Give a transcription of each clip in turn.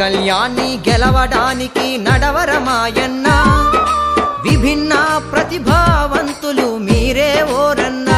కళ్యాణి గెలవడానికి నడవరమాయన్న. విభిన్న ప్రతిభావంతులు మీరే ఓరన్నా.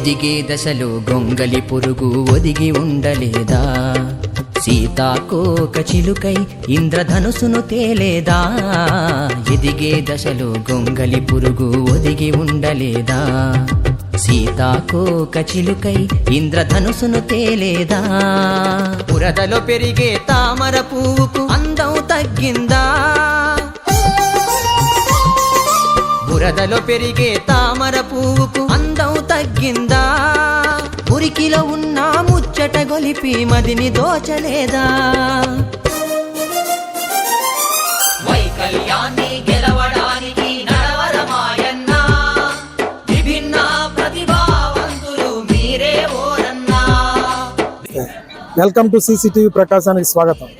ఎదిగే దశలో గొంగలి పురుగు ఒదిగి ఉండలేదా? సీతాకోక చిలుకై ఇంద్రధనుసును తేలేదా? ఎదిగే దశలో గొంగలి పురుగు ఒదిగి ఉండలేదా? సీతాకోక చిలుకై ఇంద్రధనుసును తేలేదా? పురదలో పెరిగే తామర పువ్వుకు అందం తగ్గిందా? బురదలో పెరిగే తామర పువ్వుకు అందం తగ్గిందా? మురికిలో ఉన్న ముచ్చట గొలిపి మదిని దోచలేదా? వైకల్యాన్ని గెలవడానికి నడవరమాయన్న విభిన్న ప్రతిభావంతులు మీరే ఓరన్నా. వెల్కమ్ టు సీసీటీవీ ప్రకాశానికి స్వాగతం.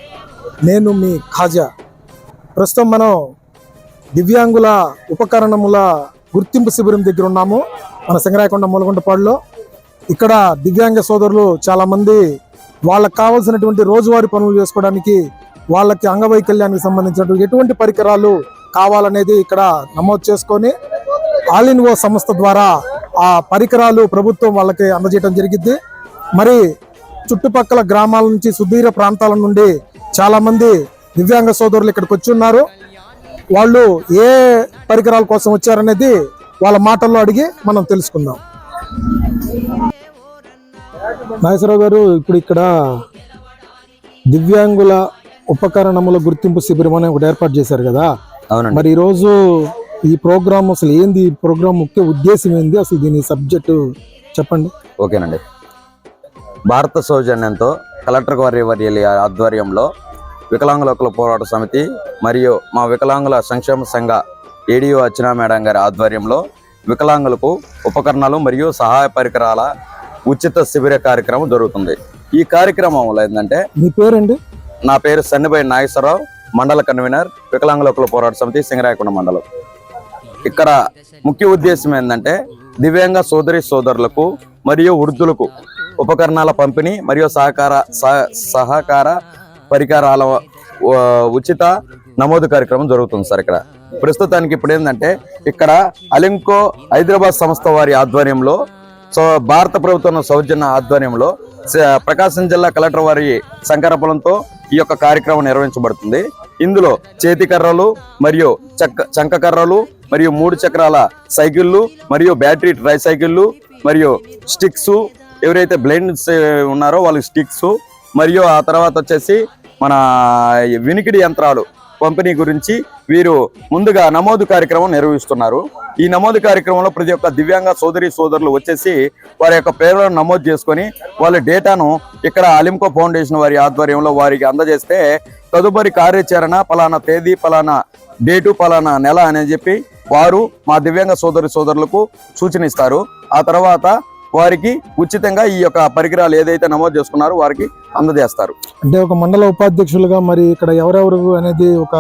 నేను మీ ఖాజా. ప్రస్తుతం మనం దివ్యాంగుల ఉపకరణముల గుర్తింపు శిబిరం దగ్గర ఉన్నాము. మన సింగరాయకొండ మూలగుంటపాడులో ఇక్కడ దివ్యాంగ సోదరులు చాలామంది వాళ్ళకు వాళ్ళకి కావాల్సినటువంటి రోజువారీ పనులు చేసుకోవడానికి వాళ్ళకి అంగవైకల్యానికి సంబంధించినటువంటి ఎటువంటి పరికరాలు కావాలనేది ఇక్కడ నమోదు చేసుకొని ఆల్ ఇన్ ఓ సంస్థ ద్వారా ఆ పరికరాలు ప్రభుత్వం వాళ్ళకి అందజేయడం జరిగింది. మరి చుట్టుపక్కల గ్రామాల నుంచి సుదీర ప్రాంతాల నుండి చాలామంది దివ్యాంగ సోదరులు ఇక్కడికి వచ్చి ఉన్నారు. వాళ్ళు ఏ పరికరాల కోసం వచ్చారనేది వాళ్ళ మాటల్లో అడిగి మనం తెలుసుకుందాం. నాగేశ్వరరావు గారు ఇప్పుడు ఇక్కడ దివ్యాంగుల ఉపకరణముల గుర్తింపు శిబిరం అని ఒకటి ఏర్పాటు చేశారు కదా? అవునండి. మరి ఈరోజు ఈ ప్రోగ్రామ్ అసలు ఏంది? ఈ ప్రోగ్రామ్ ముఖ్య ఉద్దేశం ఏంది? అసలు దీని సబ్జెక్టు చెప్పండి. ఓకేనండి. భారత సౌజన్యంతో కలెక్టర్ వారి వర్యలి ఆధ్వర్యంలో వికలాంగుల హక్కుల పోరాట సమితి మరియు మా వికలాంగుల సంక్షేమ సంఘ ఏడియో అర్చన మేడం గారి ఆధ్వర్యంలో వికలాంగులకు ఉపకరణాలు మరియు సహాయ పరికరాల ఉచిత శిబిర కార్యక్రమం జరుగుతుంది. ఈ కార్యక్రమంలో ఏంటంటే మీ పేరండి? నా పేరు సన్నిబై నాగేశ్వరరావు మండల కన్వీనర్ వికలాంగుల హక్కుల పోరాట సమితి సింగరాయకొండ మండలం. ఇక్కడ ముఖ్య ఉద్దేశం ఏంటంటే దివ్యాంగ సోదరి సోదరులకు మరియు వృద్ధులకు ఉపకరణాల పంపిణీ మరియు సహకార సహ- సహకార పరికరాల ఉచిత నమోదు కార్యక్రమం జరుగుతుంది సార్ ఇక్కడ. ప్రస్తుతానికి ఇప్పుడు ఏంటంటే ఇక్కడ అలింకో హైదరాబాద్ సంస్థ వారి ఆధ్వర్యంలో సో భారత ప్రభుత్వం సౌజన్య ఆధ్వర్యంలో ప్రకాశం జిల్లా కలెక్టర్ వారి సంకరపలంతో ఈ యొక్క కార్యక్రమం నిర్వహించబడుతుంది. ఇందులో చేతి కర్రలు మరియు చక్క చంకకర్రలు మరియు మూడు చక్రాల సైకిళ్ళు మరియు బ్యాటరీ ట్రై సైకిళ్ళు మరియు స్టిక్స్ ఎవరైతే బ్లైండ్స్ ఉన్నారో వాళ్ళకి స్టిక్స్ మరియు ఆ తర్వాత వచ్చేసి మన వినికిడి యంత్రాలు పంపిణీ గురించి వీరు ముందుగా నమోదు కార్యక్రమం నిర్వహిస్తున్నారు. ఈ నమోదు కార్యక్రమంలో ప్రతి ఒక్క దివ్యాంగ సోదరి సోదరులు వచ్చేసి వారి యొక్క పేర్లను నమోదు చేసుకొని వాళ్ళ డేటాను ఇక్కడ అలింకో ఫౌండేషన్ వారి ఆధ్వర్యంలో వారికి అందజేస్తే తదుపరి కార్యాచరణ పలానా తేదీ పలానా డేటు పలానా నెల అని చెప్పి వారు మా దివ్యాంగ సోదరి సోదరులకు సూచనిస్తారు. ఆ తర్వాత వారికి ఉచితంగా ఈ యొక్క పరికరాలు ఏదైతే నమోదు చేసుకున్నారో వారికి అందజేస్తారు. అంటే ఒక మండల ఉపాధ్యక్షులుగా మరి ఇక్కడ ఎవరెవరు అనేది ఒక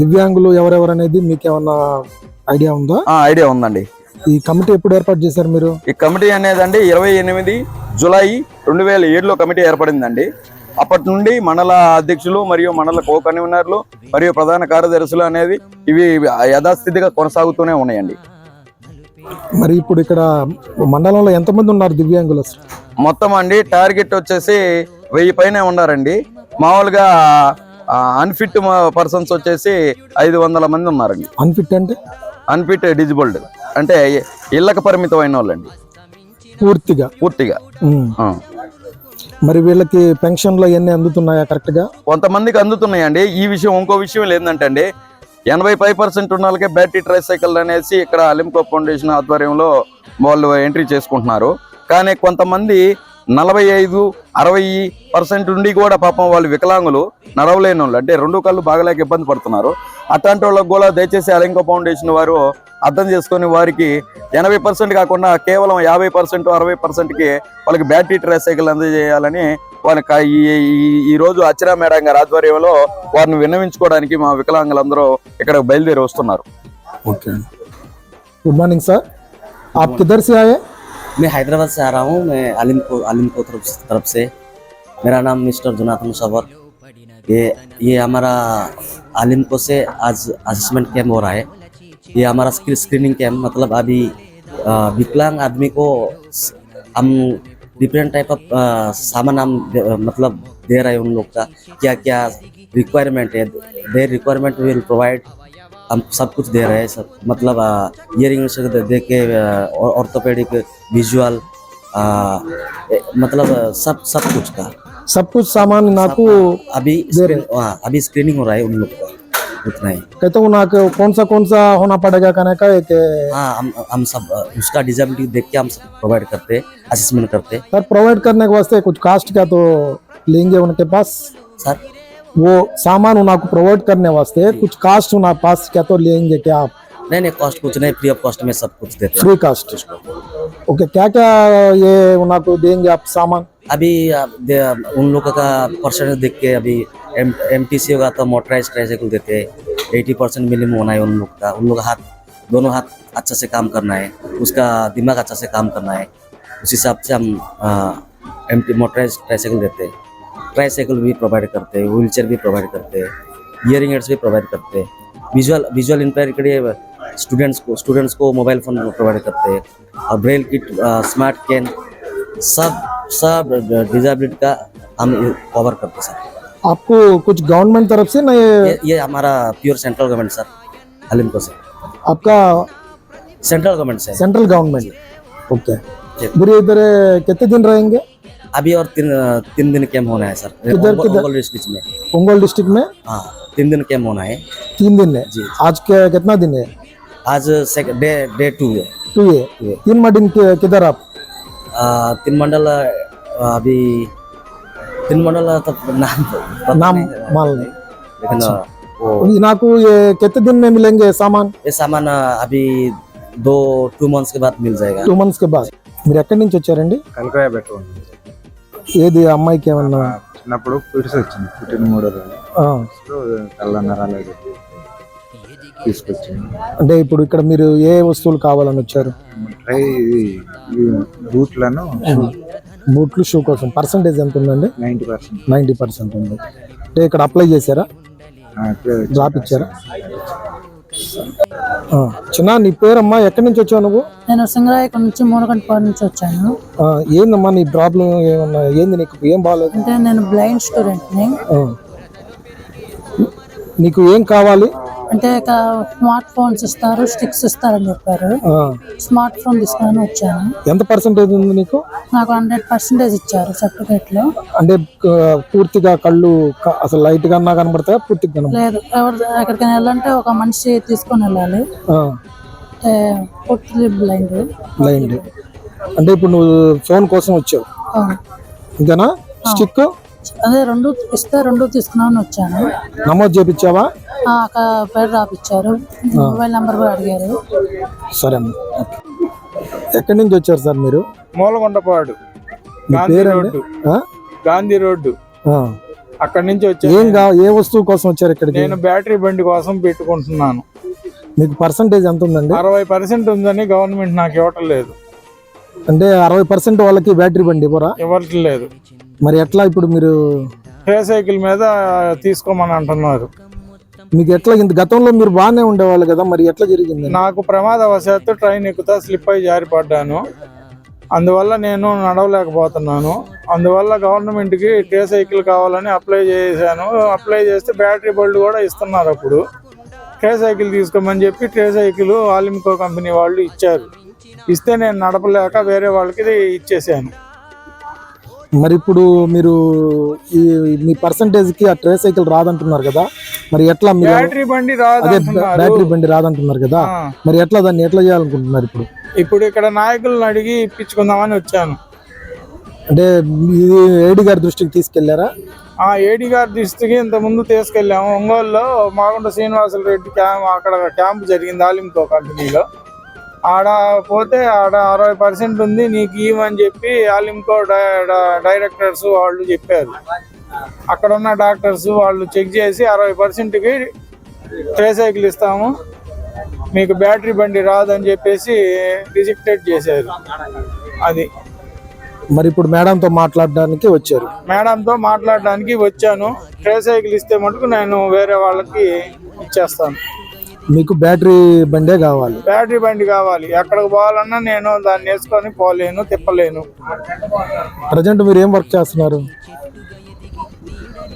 దివ్యాంగులు ఎవరెవరు అనేది మీకు ఏమన్నా ఐడియా ఉందా? ఆ ఐడియా ఉందండి. ఈ కమిటీ ఎప్పుడు ఏర్పాటు చేశారు మీరు? ఈ కమిటీ అనేదండి ఇరవై ఎనిమిది జులై రెండు వేల ఏడులో కమిటీ ఏర్పడిందండి. అప్పటి నుండి మండల అధ్యక్షులు మరియు మండల కో కన్వీనర్లు మరియు ప్రధాన కార్యదర్శులు అనేది ఇవి యథాస్థితిగా కొనసాగుతూనే ఉన్నాయండి. మరి ఇప్పుడు ఇక్కడ మండలంలో ఎంతమంది ఉన్నారు దివ్యాంగులు మొత్తం అండి టార్గెట్ వచ్చేసి వెయ్యి పైనే ఉన్నారండి. మామూలుగా అన్ఫిట్ పర్సన్స్ వచ్చేసి ఐదు వందల మంది ఉన్నారండి. అన్ఫిట్ అంటే? అన్ఫిట్ డిజిబుల్డ్ అంటే ఇళ్ళకి పరిమితమైన వాళ్ళండి. పూర్తిగా? పూర్తిగా. మరి వీళ్ళకి పెన్షన్లు అవన్నీ అందుతున్నాయా కరెక్ట్గా? కొంతమందికి అందుతున్నాయండి. ఈ విషయం ఇంకో విషయం ఏంటంటే అండి ఎనభై ఫైవ్ పర్సెంట్ ఉన్న వాళ్ళకే బ్యాటరీ ట్రైసైకిల్ అనేసి ఇక్కడ అలింకో ఫౌండేషన్ ఆధ్వర్యంలో వాళ్ళు ఎంట్రీ చేసుకుంటున్నారు. కానీ కొంతమంది నలభై ఐదు అరవై పర్సెంట్ ఉండి కూడా పాపం వాళ్ళు వికలాంగులు నడవలేని వాళ్ళు అంటే రెండు కళ్ళు బాగలేక ఇబ్బంది పడుతున్నారు. అట్లాంటి వాళ్ళకు కూడా దయచేసి అలింకో ఫౌండేషన్ వారు అర్థం చేసుకొని వారికి ఎనభై పర్సెంట్ కాకుండా కేవలం యాభై పర్సెంట్ అరవై పర్సెంట్కి వాళ్ళకి బ్యాటరీ ట్రైసైకిల్ అందజేయాలని వాళ్ళకి ఈ ఈ- ఈ రోజు అచ్చరా మేడం గారి ఆధ్వర్యంలో వారిని విన్నవించుకోవడానికి మా వికలాంగులందరూ ఇక్కడ బయలుదేరి వస్తున్నారు ओके गुड मॉर्निंग सर आप किधर से आए मैं हैदराबाद से आ रहा हूँ मैं आलिम को आलिम को तरफ तरफ से मेरा नाम मिस्टर जुनाथ मुसावर ये ये हमारा आलिम को से आज असेसमेंट कैम्प हो रहा है ये हमारा स्क्री, स्क्रीनिंग कैम्प मतलब अभी अ, विकलांग आदमी को स- हम डिफरेंट टाइप ऑफ़ सामान हम मतलब दे रहे हैं उन लोग का क्या क्या रिक्वायरमेंट है देर रिक्वायरमेंट विल प्रोवाइड हम सब कुछ दे रहे हैं सब मतलब इयरिंग से दे, के ऑर्थोपेडिक विजुअल मतलब सब सब कुछ का सब कुछ सामान ना नाकू अभी हाँ, अभी स्क्रीनिंग हो रहा है उन लोग का उतना ही। कहते हो नाक कौन सा कौन सा होना पड़ेगा कहने का एक हाँ हम हम सब उसका डिजेबिलिटी देख के हम सब प्रोवाइड करते हैं असेसमेंट करते। सर प्रोवाइड करने के वास्ते कुछ कास्ट का तो लेंगे उनके पास। सर? वो सामान उनको प्रोवाइड करने वास्ते कुछ कास्ट उनके पास क्या तो लेंगे क्या आप? नहीं नहीं कॉस्ट कुछ नहीं फ्री ऑफ़ कॉस्ट में सब कुछ देते फ्री कास्ट ओके क्या क्या ये उनको देंगे आप सामान? अभी उन लोगों का परसेंटेज देख के अभी एम एम टी सी होगा तो मोटराइज ट्राइसाइकिल देते हैं एटी परसेंट मिनिमम होना है उन लोग का उन लोग का हाथ दोनों हाथ अच्छा से काम करना है उसका दिमाग अच्छा से काम करना है उस हिसाब से हम एम टी मोटराइज ट्राइसाइकिल देते हैं ट्राईसाइकिल भी प्रोवाइड करते हैं व्हील चेयर भी प्रोवाइड करते हैं इयरिंग एड्स भी प्रोवाइड करते हैं विजुअल विजुअल इम्पेयर के लिए स्टूडेंट्स को स्टूडेंट्स को मोबाइल फ़ोन प्रोवाइड करते हैं और ब्रेल किट स्मार्ट कैन सब सब डिजेबिलिटी का हम कवर करते हैं आपको कुछ गवर्नमेंट तरफ़ से ना ये ये ये हमारा प्योर सेंट्रल गवर्नमेंट सर हलिमको से। आपका सेंट्रल गवर्नमेंट से सेंट्रल गवर्नमेंट ओके जी। बुरी इधर कितने दिन रहेंगे? अभी और तीन तीन दिन कैम्प होना है सर किधर- किधर? ओंगोल डिस्ट्रिक्ट में। उंगोल डिस्ट्रिक्ट में? हाँ तीन दिन कैम्प होना है। तीन दिन है? जी। आज के कितना दिन है? आज सेक- डे डे टू है। टू है। ये। तीन दिन के- किधर आप? आ, तीन मंडल आ, अभी तीन मंडल तो नाम पता नाम नहीं है। मान लें लेकिन आ, वो इनको ये कितने दिन में मिलेंगे सामान ये सामान आ, अभी दो टू मंथ्स के बाद मिल जाएगा టూ మంత్స్ కి బాద్ మీరు ఎక్కడి నుంచి వచ్చారండి కలకాయ పెట్టుకోండి ఏది అమ్మాయికి ఏమన్నా చిన్నప్పుడు పిడిసి వచ్చింది పుట్టిన మూడో రోజు ఆ, సో కళ్ళ నరాలు చెప్పి తీసుకొచ్చింది అంటే ఇప్పుడు ఇక్కడ మీరు ఏ వస్తువులు కావాలని వచ్చారు ట్రై ఇది ఈ బూట్లను బూట్లు షూ కోసం. పర్సంటేజ్ ఎంత ఉందండి? Ninety percent. నైంటీ పర్సెంట్ ఉంది. అంటే ఇక్కడ అప్లై చేశారా? డ్రాప్ ఇచ్చారా? ఆ, చిన్న నీ పేరమ్మా ఎక్కడి నుంచి వచ్చావు నువ్వు? నేను సింగరాయకం నుంచి మూలకంటపాడు నుంచి వచ్చాను. ఆ, ఏందమ్మా నీ ప్రాబ్లం ఏమన్నా ఏంది నీకు? ఏం బాగాలేదు అంటే నేను బ్లైండ్ స్టూడెంట్ని. నీకు ఏం కావాలి? అంటే స్మార్ట్ ఫోన్స్ ఇస్తారు స్టిక్స్ ఇస్తారని చెప్పారు. స్మార్ట్ ఫోన్ తీసుకుని వచ్చాను. ఎంత పర్సంటేజ్ ఉంది నీకు? నాకు హండ్రెడ్ పర్సెంటేజ్ ఇచ్చారు సర్టిఫికేట్లో. అంటే ఆ, పూర్తిగా కళ్ళు అసలు లైట్గా కనబడతాయా? పూర్తిగా? లేదు ఎవరు ఎక్కడికైనా వెళ్ళాలంటే ఒక మనిషి తీసుకొని వెళ్ళాలి. అంటే బ్లైండ్ బ్లైండ్ అంటే ఇప్పుడు నువ్వు ఫోన్ కోసం వచ్చావు. ఇంతేనా? స్టిక్ అదే రెండు ఇస్తే రెండు తీసుకున్నామని వచ్చాను. నమోదు చేపించావా? పేరు రాపిచ్చారు. మొబైల్ నెంబర్ కూడా అడిగారు. సరే అమ్మ. ఎక్కడి నుంచి వచ్చారు సార్ మీరు? మూలగొండపాడు. మీ గాంధీ పేరండి? రోడ్డు. ఆ? గాంధీ రోడ్డు. ఆ. అక్కడి నుంచి వచ్చాను ఏం కా ఏ వస్తువు కోసం వచ్చారు ఇక్కడికి? నేను బ్యాటరీ బండి కోసం పెట్టుకుంటున్నాను. మీకు పర్సంటేజ్ ఎంత ఉందండి? అరవై పర్సెంట్ ఉందని గవర్నమెంట్ నాకు ఇవ్వటం లేదు. అంటే అరవై పర్సెంట్ వాళ్ళకి బ్యాటరీ బండి ఇవ్వరా? ఇవ్వటం లేదు. మరి ఎట్లా ఇప్పుడు మీరు ట్రే సైకిల్ మీద తీసుకోమని అంటున్నారు? మీకు ఎట్లా ఇంత గతంలో మీరు బాగానే ఉండేవాళ్ళు కదా మరి ఎట్లా జరిగింది? నాకు ప్రమాదవశాత్తు ట్రైన్ ఎక్కుతా స్లిప్ అయి జారిపడ్డాను. అందువల్ల నేను నడవలేకపోతున్నాను. అందువల్ల గవర్నమెంట్కి టే సైకిల్ కావాలని అప్లై చేశాను. అప్లై చేస్తే బ్యాటరీ బల్డ్ కూడా ఇస్తున్నారు అప్పుడు. ట్రే సైకిల్ తీసుకోమని చెప్పి ట్రే సైకిల్ ఆలిమికో కంపెనీ వాళ్ళు ఇచ్చారు. ఇస్తే నేను నడపలేక వేరే వాళ్ళకి ఇచ్చేసాను మరి ఇప్పుడు మీరు ఈ మీ పర్సంటేజ్కి ఆ ట్రే సైకిల్ రాదంటున్నారు కదా? మరి ఎట్లా మీరు బ్యాటరీ బండి రాదు అదే అంటున్నారు. బ్యాటరీ బండి రాదంటున్నారు కదా. మరి ఎట్లా దాన్ని ఎట్లా చేయాలనుకుంటున్నారు ఇప్పుడు? ఇప్పుడు ఇక్కడ నాయకులను అడిగి ఇప్పించుకుందామని వచ్చాను. అంటే ఇది ఏడి గారి దృష్టికి తీసుకెళ్ళారా? ఆ ఏడి గారి దృష్టికి ఇంత ముందు తీసుకెళ్ళాము. ఒంగోలులో మాగుంట శ్రీనివాసులు రెడ్డి క్యాంప్ అక్కడ క్యాంప్ జరిగింది ఆలింకో కంపెనీలో ఆడ పోతే ఆడ అరవై పర్సెంట్ ఉంది నీకు ఇవ్వని చెప్పి ఆలింకో డై- డై- డైరెక్టర్స్ వాళ్ళు చెప్పారు. అక్కడ ఉన్న డాక్టర్స్ వాళ్ళు చెక్ చేసి అరవై పర్సెంట్కి ట్రే సైకిల్ ఇస్తాము మీకు బ్యాటరీ బండి రాదని చెప్పేసి రిజెక్టెడ్ చేశారు. అది. మరి ఇప్పుడు మేడంతో మాట్లాడడానికి వచ్చారు. మేడంతో మాట్లాడడానికి వచ్చాను. ట్రే సైకిల్ ఇస్తే మటుకు నేను వేరే వాళ్ళకి ఇచ్చేస్తాను. మీకు బ్యాటరీ బండే కావాలి. బ్యాటరీ బండి కావాలి. ఎక్కడికి పోవాలన్నా నేను దాన్ని వేసుకొని పోలేను తిప్పలేను. ప్రజెంట్ మీరు ఏం వర్క్ చేస్తున్నారు?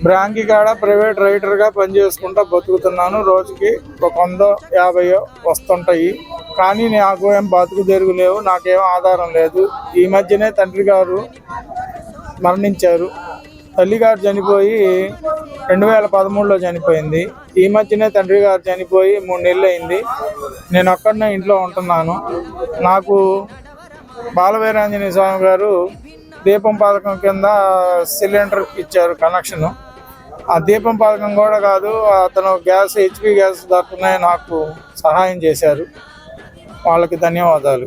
బ్రాంకి కాడ ప్రైవేట్ రైటర్గా పనిచేసుకుంటా బతుకుతున్నాను. రోజుకి ఒక వందో యాభైయో వస్తుంటాయి. కానీ నాకు ఏం బతుకు తెరుగు లేవు నాకేం ఆధారం లేదు. ఈ మధ్యనే తండ్రి గారు మరణించారు. తల్లి గారు చనిపోయి రెండు వేల పదమూడులో చనిపోయింది. ఈ మధ్యనే తండ్రి గారు చనిపోయి మూడు నెలలు అయింది నేను అక్కడనే ఇంట్లో ఉంటున్నాను. నాకు బాలవీరాంజనేయ స్వామి గారు దీపం పథకం కింద సిలిండర్ ఇచ్చారు కనెక్షన్. ఆ దీపం పథకం కూడా కాదు అతను గ్యాస్ హెచ్పి గ్యాస్ తరఫున నాకు సహాయం చేశారు. వాళ్ళకి ధన్యవాదాలు.